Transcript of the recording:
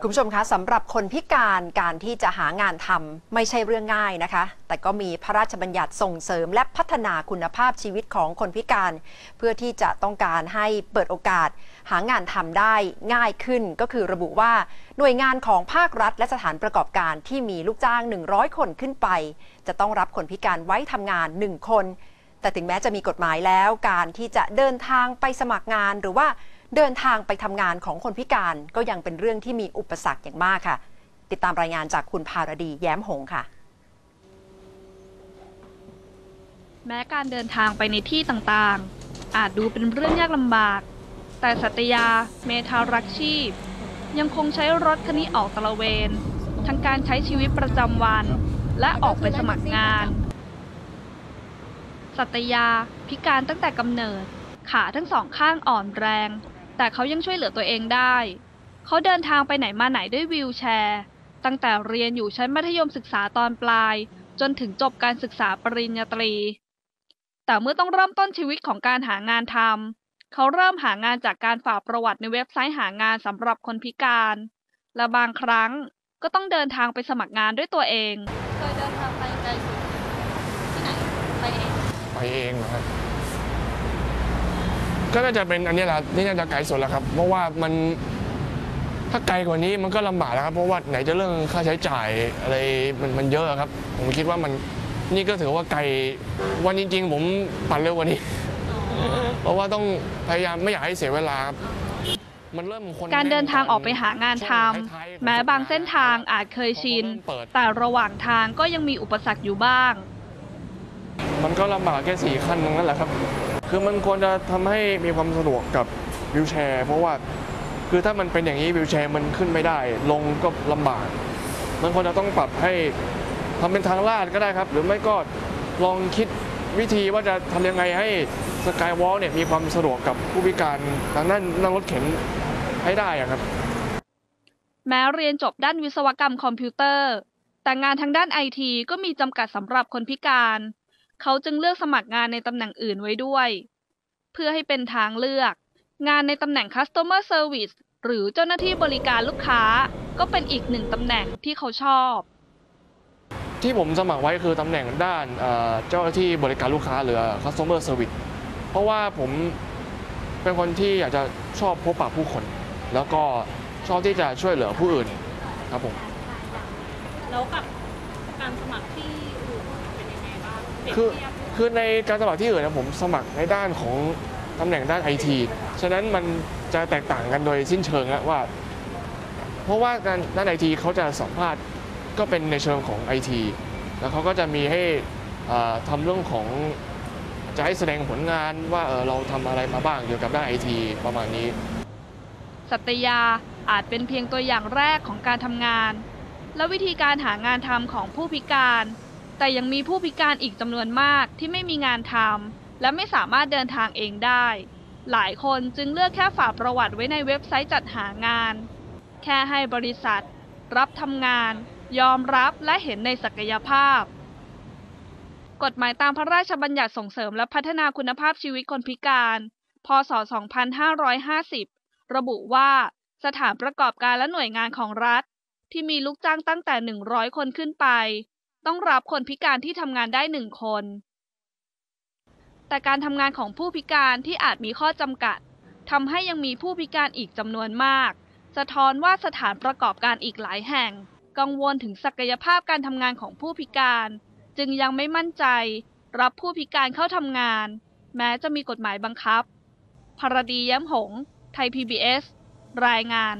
คุณผู้ชมคะสำหรับคนพิการการที่จะหางานทำไม่ใช่เรื่องง่ายนะคะ แต่ก็มีพระราชบัญญัติส่งเสริมและพัฒนาคุณภาพชีวิตของคนพิการ เพื่อที่จะต้องการให้เปิดโอกาส หางานทำได้ง่ายขึ้น ก็คือระบุว่าหน่วยงานของภาครัฐ และสถานประกอบการที่มีลูกจ้าง 100 คนขึ้นไป จะต้องรับคนพิการไว้ทำงาน 1 คน แต่ถึงแม้จะมีกฎหมายแล้ว การที่จะเดินทางไปสมัครงานหรือว่า เดินทางไปทำงานของคนพิการก็ยังเป็นเรื่องที่มีอุปสรรคอย่างมากค่ะ ติดตามรายงานจากคุณภารดีแย้มหงค่ะ แม้การเดินทางไปในที่ต่างๆ อาจดูเป็นเรื่องยากลำบาก แต่สัตยา เมธารักชีพ ยังคงใช้รถคันนี้ออกตระเวน ทั้งการใช้ชีวิตประจำวัน และออกไปสมัครงาน สัตยาพิการตั้งแต่กำเนิดขาทั้งสองข้างอ่อนแรง แต่เขายังช่วยเหลือตัวเองได้ เขาเดินทางไปไหนมาไหนด้วยวีลแชร์ ตั้งแต่เรียนอยู่ชั้นมัธยมศึกษาตอนปลาย จนถึงจบการศึกษาปริญญาตรี แต่เมื่อต้องเริ่มต้นชีวิตของการหางานทำเขาเริ่มหางานจากการฝากประวัติในเว็บไซต์หางานสำหรับคนพิการ และบางครั้งก็ต้องเดินทางไปสมัครงานด้วยตัวเองเคยเดินทางไปไกลสุดที่ไหนไปเองไปเองครับ ก็น่าจะเป็นอันนี้แหละที่น่าจะไกลสุดแล้วครับ เพราะว่ามันถ้าไกลกว่านี้มันก็ลำบากแล้วครับ เพราะว่าไหนจะเรื่องค่าใช้จ่ายอะไรมันมันเยอะครับ ผมคิดว่ามันนี่ก็ถือว่าไกลวันจริง ๆ ผมปั่นเร็วกว่านี้ เพราะว่าต้องพยายามไม่อยากให้เสียเวลาครับมันเริ่มคนการเดินทางออกไปหางานทช่วงท้ายำๆแม้บางเส้นทางอาจเคยชินเปิดแต่ระหว่างทางก็ยังมีอุปสรรคอยู่บ้าง มันก็ลำบากแค่สี่ขั้นตรงนั้นแหละครับ คือมันควรจะทำให้มีความสะดวกกับวิวแชร์ เพราะว่าคือถ้ามันเป็นอย่างนี้วิวแชร์มันขึ้นไม่ได้ ลงก็ลำบาก มันควรจะต้องปรับให้ทำเป็นทางลาดก็ได้ครับ หรือไม่ก็ลองคิดวิธีว่าจะทำยังไงให้สกายวอล์เนี่ยมีความสะดวกกับผู้พิการทางด้านนั่งรถเข็นให้ได้อะครับ แม้เรียนจบด้านวิศวกรรมคอมพิวเตอร์ แต่งานทางด้านไอทีก็มีจำกัดสำหรับคนพิการ เขาจึงเลือกสมัครงานในตำแหน่งอื่นไว้ด้วย เพื่อให้เป็นทางเลือก งานในตำแหน่ง Customer Service หรือเจ้าหน้าที่บริการลูกค้าก็เป็นอีกหนึ่งตำแหน่งที่เขาชอบ ที่ผมสมัครไว้คือตำแหน่งด้านเอ่อเจ้าหน้าที่บริการลูกค้าหรือ customer service เพราะว่าผมเป็นคนที่อยากจะชอบพบปะผู้คน แล้วก็ชอบที่จะช่วยเหลือผู้อื่นครับผมแล้วกับการสมัครที่อื่นเป็น คือคือในการสมัครที่อื่นนะผมสมัครในด้านของตำแหน่งด้านไอทีฉะนั้นมันจะแตกต่างกันโดยสิ้นเชิงอะว่า เพราะว่าการด้านไอทีเขาจะสัมภาษณ์ก็เป็นในเชิงของไอทีแล้วเขาก็จะมีให้เอ่อทำเรื่องของจะให้แสดงผลงานว่าเออเราทำอะไรมาบ้างเกี่ยวกับด้านไอทีประมาณนี้ สัตยาอาจเป็นเพียงตัวอย่างแรกของการทำงาน และวิธีการหางานทำของผู้พิการ แต่ยังมีผู้พิการอีกจำนวนมากที่ไม่มีงานทำและไม่สามารถเดินทางเองได้ หลายคนจึงเลือกแค่ฝากประวัติไว้ในเว็บไซต์จัดหางาน แค่ให้บริษัท รับทำงาน ยอมรับและเห็นในศักยภาพ กฎหมายตามพระราชบัญญัติส่งเสริมและพัฒนาคุณภาพชีวิตคนพิการ พศ 2550 ระบุว่าสถานประกอบการและหน่วยงานของรัฐ ที่มีลูกจ้างตั้งแต่ 100 คนขึ้นไป ต้องรับคนพิการที่ทำงานได้หนึ่งคน แต่การทำงานของผู้พิการที่อาจมีข้อจำกัดทำให้ยังมีผู้พิการอีกจำนวนมาก สะท้อนว่าสถานประกอบการอีกหลายแห่ง กังวลถึงศักยภาพการทำงานของผู้พิการ จึงยังไม่มั่นใจ รับผู้พิการเข้าทำงาน แม้จะมีกฎหมายบังคับภารดีย้ำหงส์ไทย PBS รายงาน